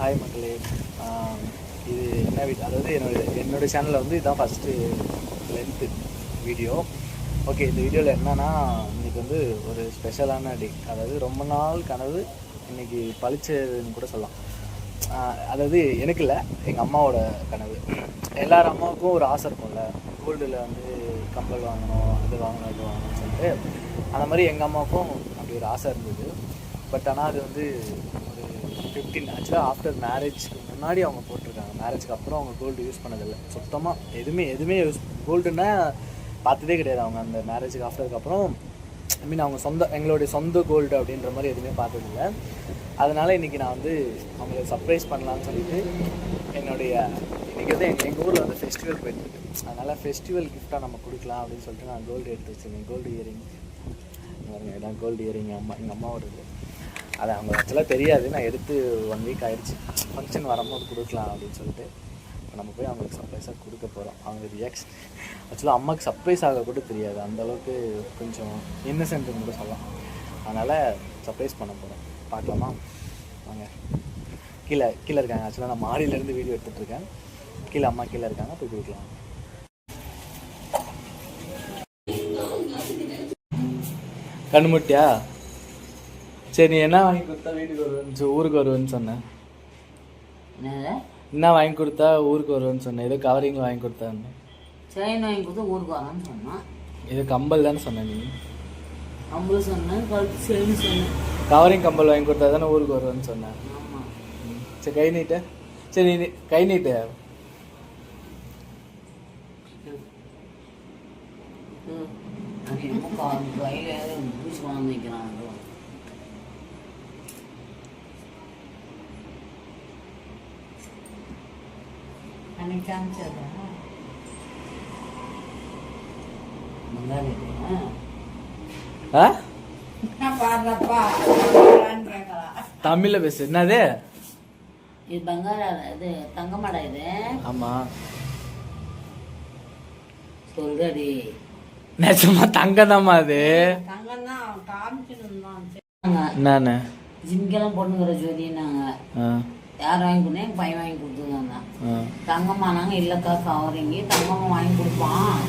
Hi மக்களே. இது என்ன வீட் அதாவது என்னோட என்னோடய சேனலில் வந்து இதுதான் ஃபஸ்ட்டு லென்த்து வீடியோ ஓகே இந்த வீடியோவில் என்னன்னா இன்னைக்கு வந்து ஒரு ஸ்பெஷலான டே அதாவது ரொம்ப நாள் கனவு இன்னைக்கு பளிச்சதுன்னு கூட சொல்லலாம். அதாவது எனக்கு இல்லை எங்கள் அம்மாவோட கனவு. எல்லார் அம்மாவுக்கும் ஒரு ஆசை இருக்கும்ல. கோல்டில் வந்து கம்பல் வாங்கணும் அது வாங்கணும் இது வாங்கணும்னு சொல்லிட்டு. அந்த மாதிரி எங்கள் அம்மாவுக்கும் அப்படி ஒரு ஆசை இருந்தது. பட் ஆனால் அது வந்து ஃபிஃப்டீன் ஆக்சுவலாக ஆஃப்டர் மேரேஜ்க்கு முன்னாடி அவங்க போட்டிருக்காங்க. மேரேஜ்க்கு அப்புறம் அவங்க கோல்டு யூஸ் பண்ணதில்லை. சுத்தமாக எதுவுமே எதுவுமே யூஸ் கோல்டுன்னா பார்த்ததே கிடையாது அவங்க அந்த மேரேஜுக்கு ஆஃப்டருக்கு அப்புறம். ஐ மீன் அவங்க சொந்த எங்களுடைய சொந்த கோல்டு அப்படின்ற மாதிரி எதுவுமே பார்த்ததில்ல. அதனால் இன்றைக்கி நான் வந்து அவங்களை சர்ப்ரைஸ் பண்ணலான்னு சொல்லிட்டு என்னுடைய இன்றைக்கி வந்து எங்கள் எங்கள் ஊரில் வந்து ஃபெஸ்டிவல் போயிட்டுருக்கு அதனால் ஃபெஸ்டிவல் கிஃப்டாக நம்ம கொடுக்கலாம் அப்படின்னு சொல்லிட்டு நான் கோல்டு எடுத்து வச்சுருக்கேன். கோல்டு இயரிங் பாருங்க இதான் கோல்டு இயரிங் அம்மா எங்கள் அம்மாவோடது. அது அவங்க ஆக்சுவலாக தெரியாது. நான் எடுத்து ஒன் வீக் ஆகிடுச்சு ஃபங்க்ஷன் வரும்போது கொடுக்கலாம் அப்படின்னு சொல்லிட்டு இப்போ நம்ம போய் அவங்களுக்கு சர்ப்ரைஸாக கொடுக்க போகிறோம் அவங்க ரியாக்ஷன் ஆக்சுவலாக அம்மாவுக்கு சர்ப்ரைஸ் ஆக கூட தெரியாது. அந்த அளவுக்கு கொஞ்சம் இன்னசென்ட்னு கூட சொல்லலாம். அதனால் சர்ப்ரைஸ் பண்ண போகிறோம் பார்க்கலாமா? வாங்க. கீழே கீழே இருக்காங்க. ஆக்சுவலாக நான் மாடியிலேருந்து வீடியோ எடுத்துகிட்டு இருக்கேன். கீழே அம்மா கீழே இருக்காங்க. போய் கொடுக்கலாம். கண்ணு முட்டியா சரி நீ என்ன வாங்கி கொடுத்தா வீட்டுக்கு வருவேன்னு சொ- ஊருக்கு வருவேன்னு சொன்னேன் என்ன வாங்கி கொடுத்தா ஊருக்கு வருவேன்னு சொன்னேன் ஏதோ கவரிங் வாங்கி கொடுத்தான்னு. செயின் வாங்கி கொடுத்து ஊருக்கு வரான்னு சொன்னான் இது கம்பல் தானே சொன்னேன் நீ? அம்பளை சொன்னேன் கழுத்து செயின் சொன்னேன் கவரிங் கம்பல் வாங்கி கொடுத்தா தானே ஊருக்கு வருவேன்னு சொன்னேன் ம். சரி கை நீட்ட. சரி நீ கை நீட்டு. கையில கொண்டு பாருப்பா கேட்கலாம் தமிழில் பேசு என்னது இது பங்காரா இது தங்கமாடா இது ஆமாம் சொல்றடி நிஜமா தங்கதாம்மா அது தங்கம் தான் என்னன்னு ஜிம்கெல்லாம் பொண்ணுங்கிற ஜோதி நாங்க ஆ யார் வாங்கி கொடுத்தா எங்க பையன் வாங்கி கொடுத்துருந்தாங்க. ஆ. தங்கம்மா நாங்க இல்லக்கா கவரிங்க தங்கம்மா வாங்கி கொடுப்பான்.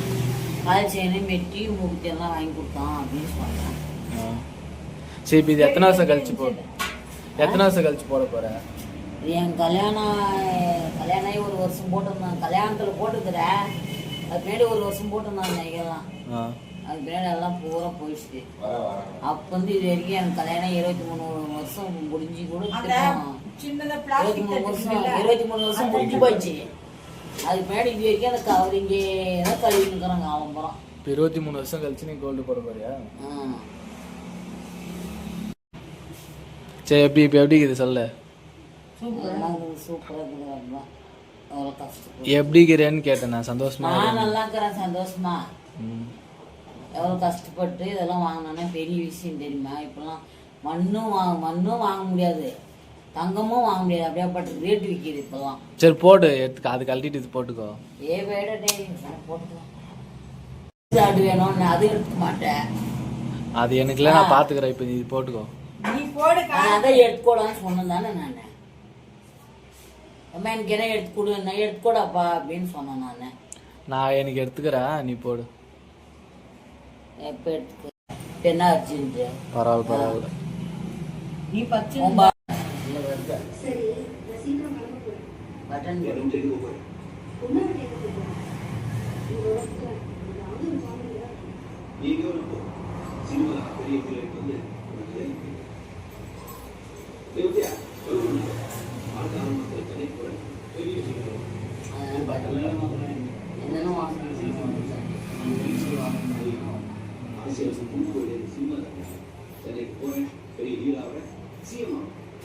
கால் செயின் மெட்டி மூக்குத்தி எல்லாம் வாங்கி கொடுத்தான் அப்படின்னு சொன்னேன். சரி இப்போ இது எத்தனை வருஷம் கழிச்சு போ எத்தனை வருஷம் கழிச்சு போட இது என் கல்யாணம் கல்யாணம் ஆகி ஒரு வருஷம் போட்டிருந்தாங்க. கல்யாணத்துல போட்டுக்கிறேன் அது பின்னாடி ஒரு வருஷம் போட்டிருந்தாங்க நகையெல்லாம் ஆ. அது பின்னாடி எல்லாம் பூரா போயிடுச்சு. அப்போ வந்து இது வரைக்கும் எனக்கு கல்யாணம் இருபத்தி மூணு வருஷம் முடிஞ்சு கூட மூணு வருஷம் இருபத்தி மூணு வருஷம் முடிஞ்சு போச்சு. அதுக்கு பின்னாடி இது வரைக்கும் அந்த கவரிங்கே தான் கழுவி நிற்கிறாங்க இப்போ இருபத்தி மூணு வருஷம் கழிச்சு நீ கோல்டு போட போறியா? சரி எப்படி இப்போ எப்படி சொல்ல? இருக்குது அவ்வளோ கஷ்டம் எப்படி இருக்கிறேன்னு கேட்டேன் நான் சந்தோஷமா நல்லா இருக்கிறேன் சந்தோஷமா. ம். எவ்வளோ கஷ்டப்பட்டு இதெல்லாம் வாங்கினோன்னா பெரிய விஷயம் தெரியுமா? இப்போலாம் மண்ணும் வாங்க மண்ணும் வாங்க முடியாது. தங்கமும் வாங்க முடியாது. அப்படியேப்பட்ட ரேட் விற்கிது இப்போலாம். சரி போடு. எடுத்துக்க அது கழட்டிட்டு இது போட்டுக்கோ. ஏ வேட டே போட்டுக்கலாம் ஆடு வேணும் நான் அது எடுக்க மாட்டேன். அது எனக்குல நான் பாத்துக்கிறேன். இப்போ நீ இது போட்டுக்கோ. நான் அதான் எடுத்துக்கூடான்னு சொன்னேன் தானே நான். அம்மா எனக்கு என்ன எடுத்து கொடு? நான் எடுத்துக்கூடாப்பா அப்படின்னு சொன்னேன் நான். நான் எனக்கு எடுத்துக்கிறேன். நீ போடு. எப்போ எடுத்துக்க? என்ன அர்ஜென்ட்டு பரவாயில்ல பரவாயில்ல. நீ பச்சை இல்லை வருது பட்டன் போடு. அதனால பட்டன் போடு. என்னென்ன வாங்கணும்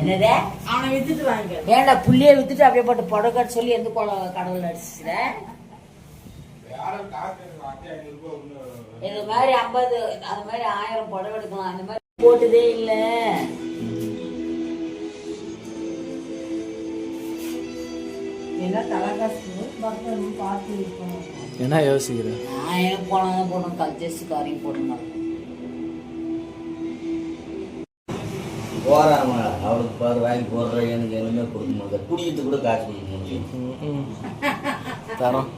என்னதே? அவனை வித்துட்டு வாங்க. ஏன்டா புள்ளிய வித்துட்டு அப்படியே போட்டு புடவை சொல்லி எந்த கொல- கடவுள் அடிச்சுட இது மாதிரி ஐம்பது அது மாதிரி ஆயிரம் புடவை எடுக்கலாம். அந்த மாதிரி போட்டதே இல்ல. என்ன யோசிக்கிற? நான் எனக்கு போனாங்க போடணும் கல்ச்சேசி காரையும் போடணும். போறாங்க. அவளுக்கு பாரு வாங்கி போடுற எனக்கு எதுவுமே கொடுக்க முடியல குடிக்கிறது கூட காசு கொடுக்க முடியும் தரோம்.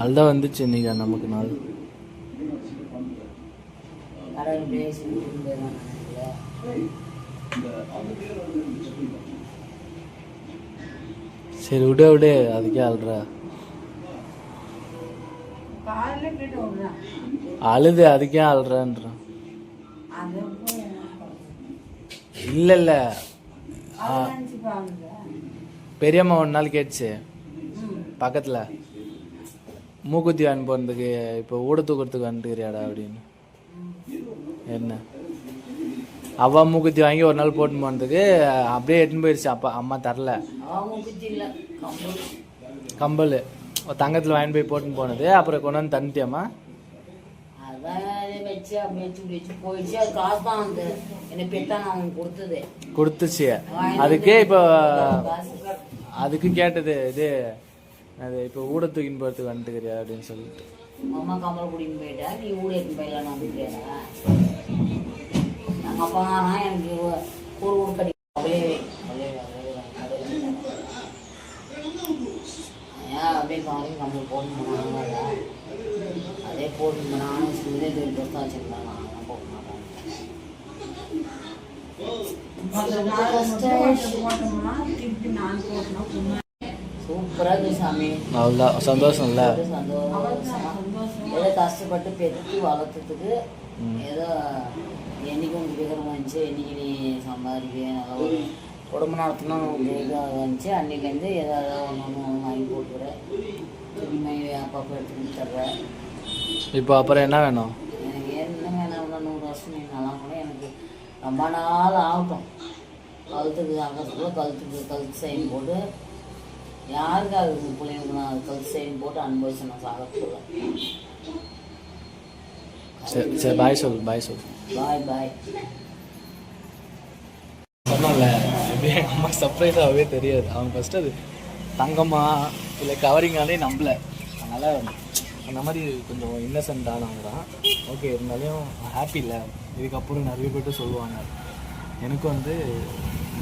அதுதான் வந்துச்சு இன்னைக்கு நமக்கு நாள். பேசி சரி விடு விடு. அதுக்கே அழுறா. அழுது அதுக்கே அழுறான்றான் இல்ல இல்ல பெரியம்மா ஒரு நாள் கேட்டுச்சு. பக்கத்துல. மூக்குத்தி வாங்கி போறதுக்கு இப்போ ஊட தூக்கிறதுக்கு வந்துக்கிறியாடா அப்படின்னு. என்ன? அவ்வா மூக்குத்தி வாங்கி ஒரு நாள் போட்டு போனதுக்கு அப்படியே எடுத்துன்னு போயிடுச்சு அப்பா அம்மா தரல. கம்பல் தங்கத்தில் வாங்கி போய் போட்டுன்னு போனது. அப்புறம் கொண்டு வந்து தந்துட்டியம்மா? கொடுத்துச்சு. அதுக்கே இப்போ அதுக்கு கேட்டது இது அது இப்போ ஊட தூக்கின்னு போகிறதுக்கு வந்துட்டுக்கிறியா அப்படின்னு சொல்லிட்டு. அம்மா கம்பல் குடின்னு போயிட்டா நீ ஊட போயிடலாம் அப்படின்னு அப்பா நான் எனக்கு ஒரு ஊர் கடி அப்படியே ஏன் அப்படியே கம்பல் போட்டு போனாங்க அதே போட்டு போனாலும் இதே பெருசாக வச்சுருந்தாங்க நான் மாட்டேன் சூப்பராக சாமி அவ்வளோதான் சந்தோஷம். இல்லை சந்தோஷமா ஏதோ கஷ்டப்பட்டு பெற்று வளர்த்ததுக்கு ஏதோ என்னைக்கு உனக்கு விகரம் வந்துச்சு என்னைக்கு நீ சம்பாதிக்க நல்லா ஒரு குடும்பம் நடத்தணும் உனக்கு இதாக வந்துச்சு அன்னைக்கு வந்து ஏதாவது ஒன்று ஒன்று வாங்கி போட்டுக்கிறேன். துணிமை அப்பப்போ எடுத்துக்கிட்டு தர்றேன். இப்போ அப்புறம் என்ன வேணும்? எனக்கு என்ன வேணாம்? நூறு வருஷம் நீ நல்லா கூட எனக்கு ரொம்ப நாள் ஆகட்டும். கழுத்துக்கு அங்கத்துக்குள்ள கழுத்துக்கு கழுத்து செயின் போட்டு யாருக்கு அது பிள்ளைங்களுக்கு நான் கழுத்து செயின் போட்டு அனுபவிச்சு நான் சாகக்குள்ள சரி சரி பாய் சொல் பாய் சொல் பாய் பாய் சொன்னோம்ல அப்படியே எங்கள் அம்மா சர்ப்ரைஸாகவே தெரியாது. அவங்க ஃபஸ்ட்டு அது தங்கம்மா இல்லை கவரிங்காலே நம்பல. அதனால் அந்த மாதிரி கொஞ்சம் இன்னசென்ட்டானவங்க தான். ஓகே இருந்தாலும் ஹாப்பி இல்லை. இதுக்கப்புறம் நிறைய பேர்ட்டு சொல்லுவாங்க. எனக்கு வந்து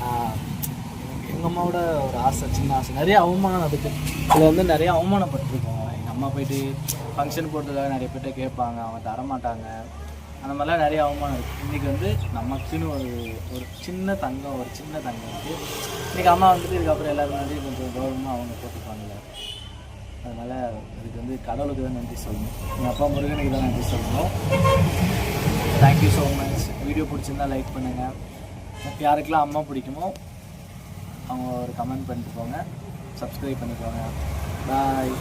நான் எங்கள் அம்மாவோட ஒரு ஆசை சின்ன ஆசை. நிறைய அவமானம் அதுக்கு இதில் வந்து நிறைய அவமானப்பட்டிருக்கோம். நம்ம அம்மா போயிட்டு ஃபங்க்ஷன் போட்டதுக்காக நிறைய பேர்ட்ட கேட்பாங்க அவங்க தரமாட்டாங்க. அந்த மாதிரிலாம் நிறைய அவமானம் இருக்குது இன்றைக்கி வந்து நமக்குன்னு ஒரு ஒரு சின்ன தங்கம் ஒரு சின்ன தங்கம் இருக்குது இன்றைக்கி அம்மா வந்துட்டு இதுக்கப்புறம் எல்லாரும் வந்து கொஞ்சம் கௌரவமாக அவங்க போட்டுப்பாங்க. அதனால் இதுக்கு வந்து கடவுளுக்கு தான் நன்றி சொல்லணும். எங்கள் அப்பா முருகனுக்கு தான் நன்றி சொல்லணும். Thank you so much video பிடிச்சிருந்தா லைக் பண்ணுங்கள் யாருக்கெல்லாம் அம்மா பிடிக்குமோ அவங்க ஒரு கமெண்ட் பண்ணிட்டு போங்க சப்ஸ்கிரைப் பண்ணிக்கோங்க. பாய்